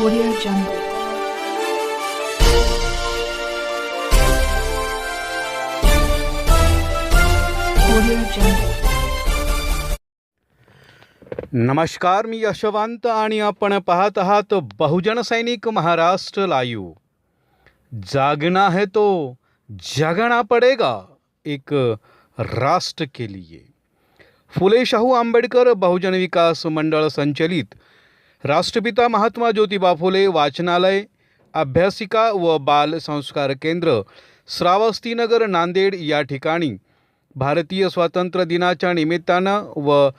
Audio Jungle. Audio Jungle. नमस्कार मी यशवंत आणि आपण पाहत आहात बहुजन सैनिक महाराष्ट्र लायू जागना है तो जगना पडेगा एक राष्ट्र के लिए फुले शाहू आंबेडकर बहुजन विकास मंडळ संचलित राष्ट्रपिता महात्मा ज्योतिबा फुले वाचनालय अभ्यासिका व बाल संस्कार केंद्र श्रावस्तीनगर नांदेड या ठिकाणी भारतीय स्वातंत्र्य दिनाच्या निमित्तानं व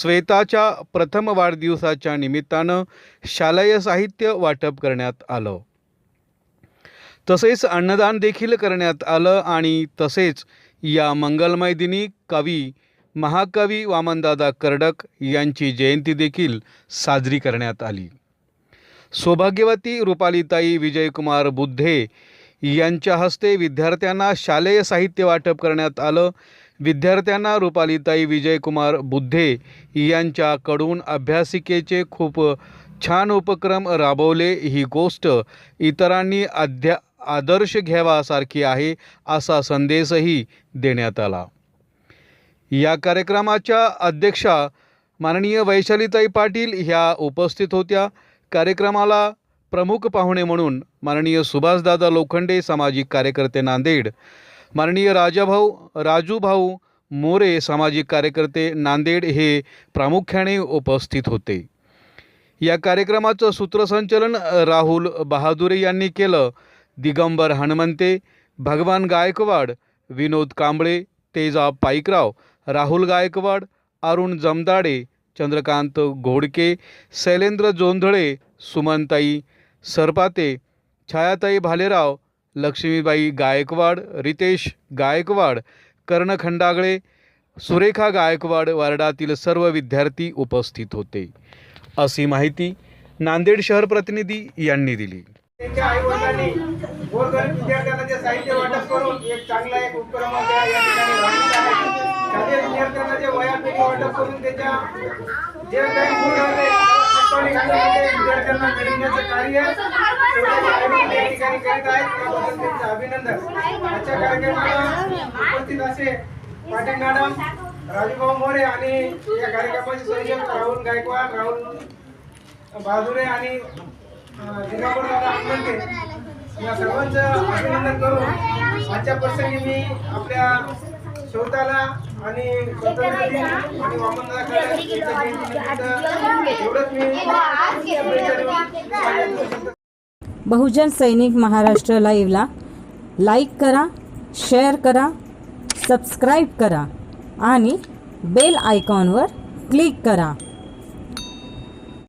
श्वेताच्या प्रथम वाढदिवसाच्या निमित्तानं शालेय साहित्य वाटप करण्यात आलं. तसेच अन्नदान देखील करण्यात आलं आणि तसेच या मंगलमय दिनी कवी महाकवी वामनदादा कर्डक यांची जयंती देखील साजरी करण्यात आली. सौभाग्यवती रुपालीताई विजयकुमार बुद्धे यांच्या हस्ते विद्यार्थ्यांना शालेय साहित्य वाटप करण्यात आलं. विद्यार्थ्यांना रुपालीताई विजयकुमार बुद्धे यांच्याकडून अभ्यासिकेचे खूप छान उपक्रम राबवले. ही गोष्ट इतरांनी अध्या आदर्श घ्यावासारखी आहे असा संदेशही देण्यात आला. या कार्यक्रमाच्या अध्यक्षा माननीय वैशालीताई पाटील ह्या उपस्थित होत्या. कार्यक्रमाला प्रमुख पाहुणे म्हणून माननीय सुभाषदादा लोखंडे सामाजिक कार्यकर्ते नांदेड माननीय राजाभाऊ राजूभाऊ मोरे सामाजिक कार्यकर्ते नांदेड हे प्रामुख्याने उपस्थित होते. या कार्यक्रमाचं सूत्रसंचलन राहुल बहादुरे यांनी केलं. दिगंबर हनुमंते भगवान गायकवाड विनोद कांबळे तेजा पाईकराव राहुल गायकवाड अरुण जमदाडे चंद्रकांत घोडके शैलेंद्र जोंधळे सुमनताई सरपाते छायाताई भालेराव लक्ष्मीबाई गायकवाड रितेश गायकवाड कर्ण खंडागळे सुरेखा गायकवाड वार्डातील सर्व विद्यार्थी उपस्थित होते. अशी माहिती नांदेड शहर प्रतिनिधी यांनी दिली. त्यांच्या गोरगरीब विद्यार्थ्यांना साहित्य वाटप करून एक चांगला एक उपक्रम त्या या ठिकाणी शालेय विद्यार्थ्यांना जे वाटप करून त्याच्या जे काही गुण आहे विद्यार्थ्यांना कार्य या ठिकाणी करीत आहेत त्याबद्दल त्यांचं अभिनंदन. आजच्या कार्यक्रमाला उपस्थित असे पाटील मॅडम राजूभाऊ मोरे आणि या कार्यक्रमाचे संयोजक राहुल गायकवाड राहुल बहादुरे आणि दिनापूर दादा हनुमंते या सर्वांचं अभिनंदन करून आजच्या प्रसंगी मी आपल्या शोधाला आणि आणि वामनदादा बहुजन सैनिक महाराष्ट्र लाईव्हला लाईक करा शेअर करा सबस्क्राईब करा आणि बेल आयकॉनवर क्लिक करा.